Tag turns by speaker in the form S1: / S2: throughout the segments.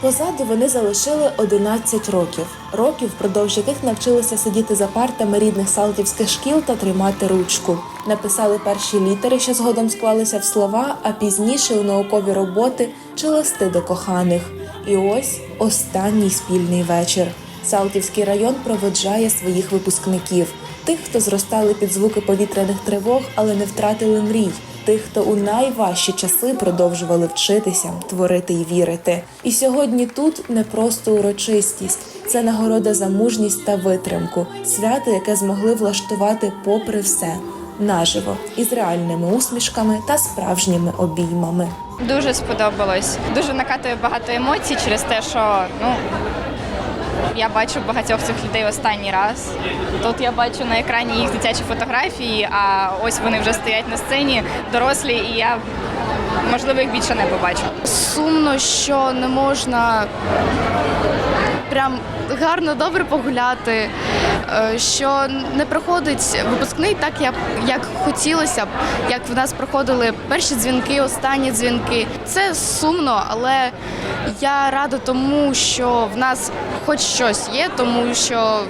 S1: Позаду вони залишили 11 років, років, впродовж яких навчилися сидіти за партами рідних салтівських шкіл та тримати ручку. Написали перші літери, що згодом склалися в слова, а пізніше у наукові роботи чи листи до коханих. І ось останній спільний вечір. Салтівський район проводжає своїх випускників, тих, хто зростали під звуки повітряних тривог, але не втратили мрій. Тих, хто у найважчі часи продовжували вчитися, творити і вірити. І сьогодні тут не просто урочистість, це нагорода за мужність та витримку, свято, яке змогли влаштувати попри все наживо, із реальними усмішками та справжніми обіймами.
S2: Дуже сподобалось. Дуже накатує багато емоцій через те, що ну. Я бачу багатьох цих людей останній раз. Тут я бачу на екрані їх дитячі фотографії, а ось вони вже стоять на сцені, дорослі, і я можливо їх більше не побачу.
S3: Сумно, що не можна прям гарно добре погуляти, е, що не проходить випускний так, як, як хотілося б, як в нас проходили перші дзвінки, останні дзвінки. Це сумно, але я рада тому, що в нас хоч щось є, тому що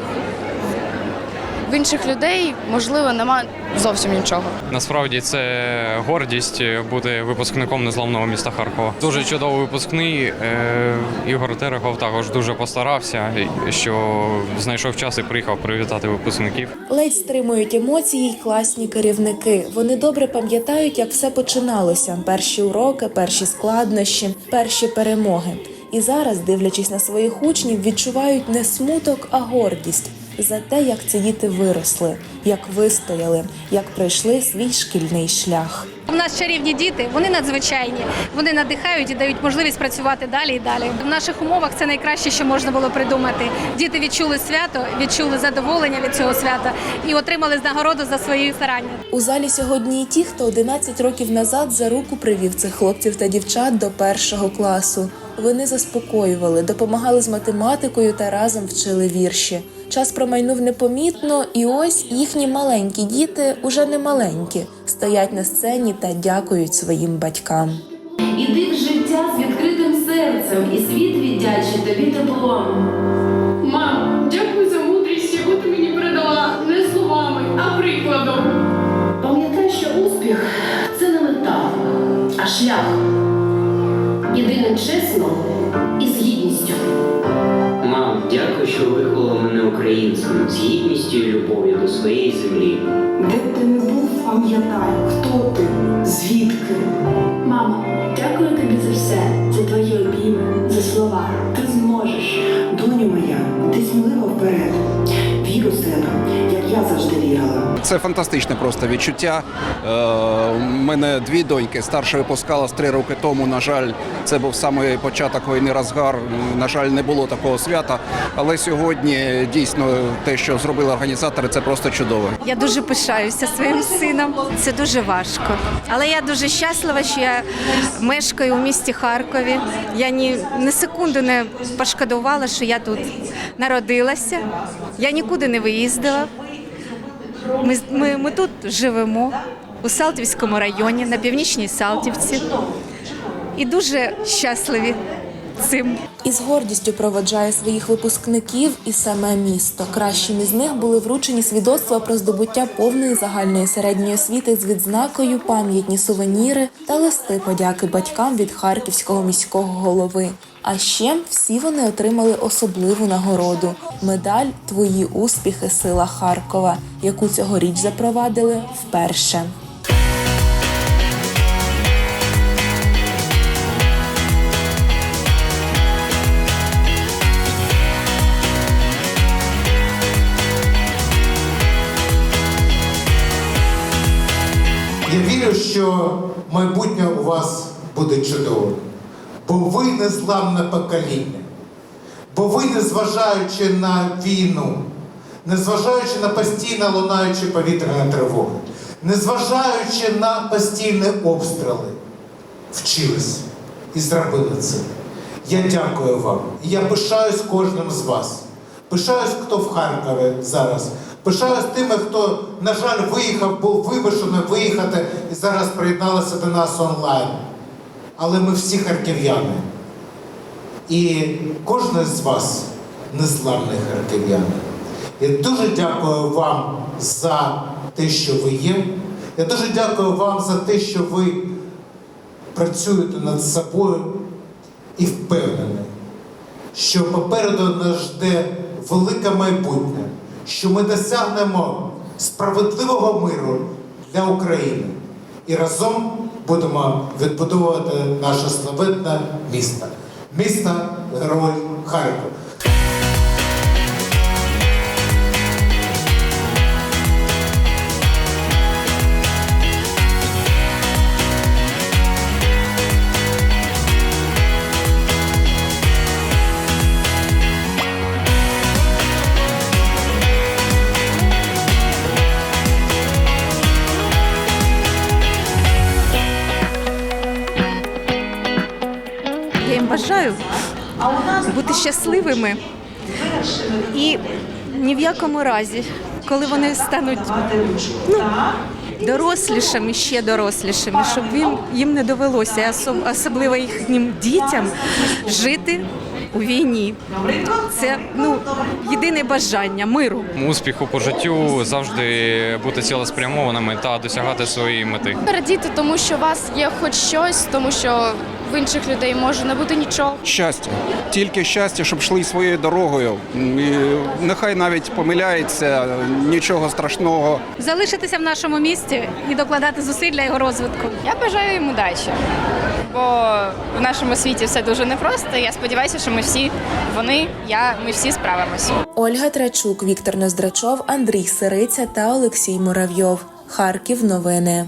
S3: в інших людей можливо нема зовсім нічого.
S4: Насправді це гордість бути випускником незламного міста Харкова. Дуже чудовий випускний. Е, Ігор Терехов також дуже постарався, що знайшов час і приїхав привітати випускників.
S1: Ледь стримують емоції й класні керівники. Вони добре пам'ятають, як все починалося: перші уроки, перші складнощі, перші перемоги. І зараз, дивлячись на своїх учнів, відчувають не смуток, а гордість за те, як ці діти виросли, як вистояли, як пройшли свій шкільний шлях.
S5: У нас чарівні діти, вони надзвичайні. Вони надихають і дають можливість працювати далі і далі. В наших умовах це найкраще, що можна було придумати. Діти відчули свято, відчули задоволення від цього свята і отримали нагороду за свої старання.
S1: У залі сьогодні і ті, хто 11 років назад за руку привів цих хлопців та дівчат до першого класу. Вони заспокоювали, допомагали з математикою та разом вчили вірші. Час промайнув непомітно, і ось їхні маленькі діти, уже не маленькі, стоять на сцені та дякують своїм батькам.
S6: Іди в життя з відкритим серцем, і світ віддячить тобі теплом.
S7: Мам, дякую за мудрість, яку ти мені передала не словами, а прикладом.
S6: Пам'ятай, що успіх це не мета, а шлях. Іди не чесно і з гідністю.
S8: Мам, дякую, що виховала мене українцем з гідністю і любов'ю до своєї землі.
S9: Де б ти не був, пам'ятай, хто ти, звідки.
S6: Мама, дякую
S10: Це фантастичне просто відчуття. Е, У мене дві доньки. Старша випускалась три роки тому. На жаль, це був саме початок війни розгар. На жаль, не було такого свята. Але сьогодні дійсно те, що зробили організатори, це просто чудово.
S11: Я дуже пишаюся своїм сином. Це дуже важко. Але я дуже щаслива, що я мешкаю у місті Харкові. Я ні, ні секунди не пошкодувала, що я тут народилася. Я нікуди не виїздила. Ми, ми, ми тут живемо у Салтівському районі, на північній Салтівці. І дуже щасливі цим.
S1: І з гордістю проводжає своїх випускників і саме місто. Кращим із них були вручені свідоцтва про здобуття повної загальної середньої освіти з відзнакою, пам'ятні сувеніри та листи подяки батькам від харківського міського голови. А ще всі вони отримали особливу нагороду медаль Твої успіхи, сила Харкова, яку цьогоріч запровадили вперше.
S12: Я вірю, що майбутнє у вас буде чудовим, бо ви незламне покоління, бо ви, незважаючи на війну, незважаючи на постійно лунаючі повітряні тривоги, незважаючи на постійні обстріли, вчились і зробили це. Я дякую вам. І я пишаюсь кожним з вас. Пишаюсь, хто в Харкові зараз. Пишаюсь тими, хто, на жаль, виїхав, був вимушений виїхати і зараз приєдналися до нас онлайн. Але ми всі харків'яни. І кожен з вас незламний харків'ян. Я дуже дякую вам за те, що ви є. Я дуже дякую вам за те, що ви працюєте над собою і впевнений, що попереду нас жде велике майбутнє, що ми досягнемо справедливого миру для України і разом будемо відбудовувати наше славетне місто. Місто Герой Харків.
S11: Бажаю бути щасливими і ні в якому разі, коли вони стануть ну, дорослішими, ще дорослішими, щоб їм, їм не довелося, особливо їхнім дітям, жити у війні. Це ну, єдине бажання миру.
S4: Успіху по життю завжди бути цілеспрямованими та досягати своєї мети.
S3: Радіти, тому що у вас є хоч щось, тому що в інших людей може не бути нічого.
S10: Щастя, тільки щастя, щоб йшли своєю дорогою. І нехай навіть помиляється, нічого страшного.
S5: Залишитися в нашому місті і докладати зусиль для його розвитку.
S2: Я бажаю їм удачі, бо в нашому світі все дуже непросто. Я сподіваюся, що ми всі, вони, я, ми всі справимося.
S1: Ольга Трачук, Віктор Ноздрачов, Андрій Сириця та Олексій Муравйов. Харків. Новини.